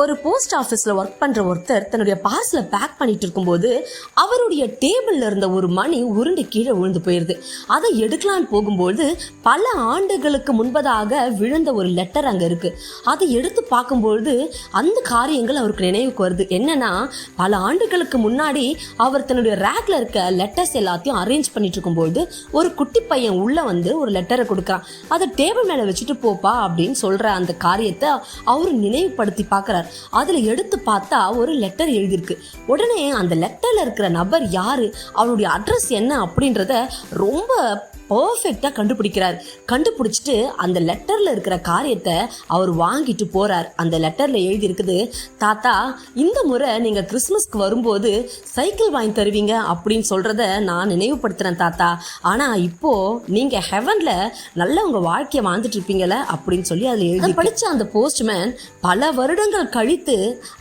ஒரு போஸ்ட் ஆஃபீஸில் ஒர்க் பண்ணுற ஒருத்தர் தன்னுடைய பார்சலை பேக் பண்ணிட்டு இருக்கும்போது அவருடைய டேபிளில் இருந்த ஒரு மணி உருண்டு கீழே விழுந்து போயிடுது அதை எடுக்கலான்னு போகும்போது பல ஆண்டுகளுக்கு முன்பதாக விழுந்த ஒரு லெட்டர் அங்கே இருக்குது அதை எடுத்து பார்க்கும்பொழுது அந்த காரியங்கள் அவருக்கு நினைவுக்கு வருது. என்னன்னா பல ஆண்டுகளுக்கு முன்னாடி அவர் தன்னுடைய ரேக்கில் இருக்க லெட்டர்ஸ் எல்லாத்தையும் அரேஞ்ச் பண்ணிட்டு இருக்கும்போது ஒரு குட்டி பையன் உள்ளே வந்து ஒரு லெட்டரை கொடுக்குறான். அதை டேபிள் மேலே வச்சுட்டு போப்பா அப்படின்னு சொல்கிற அந்த காரியத்தை அவர் நினைவுபடுத்தி பார்க்குறாரு. அதுல எடுத்து பார்த்தா ஒரு லெட்டர் எழுதியிருக்கு. உடனே அந்த லெட்டர்ல இருக்கிற நபர் யாரு? அவனுடைய அட்ரஸ் என்ன அப்படின்றத ரொம்ப பர்ஃபெக்டாக கண்டுபிடிக்கிறார். கண்டுபிடிச்சிட்டு அந்த லெட்டரில் இருக்கிற காரியத்தை அவர் வாங்கிட்டு போறார். அந்த லெட்டரில் எழுதி இருக்குது தாத்தா இந்த முறை நீங்கள் கிறிஸ்மஸ்க்கு வரும்போது சைக்கிள் வாங்கி தருவீங்க அப்படின்னு சொல்கிறத நான் நினைவுபடுத்துகிறேன் தாத்தா. ஆனால் இப்போ நீங்கள் ஹெவனில் நல்ல உங்கள் வாழ்க்கையை வாழ்ந்துட்டு இருப்பீங்களே அப்படின்னு சொல்லி அதில் எழுதி படித்த அந்த போஸ்ட்மேன் பல வருடங்கள் கழித்து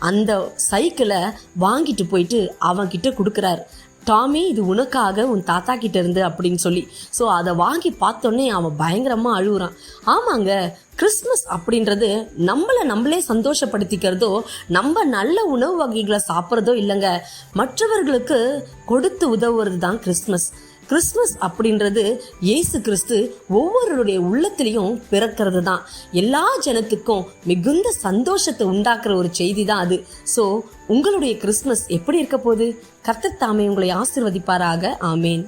அந்த சைக்கிளை வாங்கிட்டு போயிட்டு அவன்கிட்ட கொடுக்குறார். டாமி இது உனக்காக உன் தாத்தா கிட்ட இருந்து அப்படின்னு சொல்லி. ஸோ அதை வாங்கி பார்த்தோன்னே அவன் பயங்கரமாக அழுகுறான். ஆமாங்க கிறிஸ்மஸ் அப்படின்றது நம்மளை நம்மளே சந்தோஷப்படுத்திக்கிறதோ நம்ம நல்ல உணவு வகைகளை சாப்பிட்றதோ இல்லைங்க. மற்றவர்களுக்கு கொடுத்து உதவுறது தான் கிறிஸ்மஸ். கிறிஸ்மஸ் அப்படின்றது இயேசு கிறிஸ்து ஒவ்வொருடைய உள்ளத்திலையும் பிறக்கிறது தான் எல்லா ஜனத்துக்கும் மிகுந்த சந்தோஷத்தை உண்டாக்குற ஒரு செய்தி தான் அது. ஸோ உங்களுடைய கிறிஸ்மஸ் எப்படி இருக்க போகுது? கர்த்தர் தாமே உங்களை ஆசிர்வதிப்பாராக. ஆமேன்.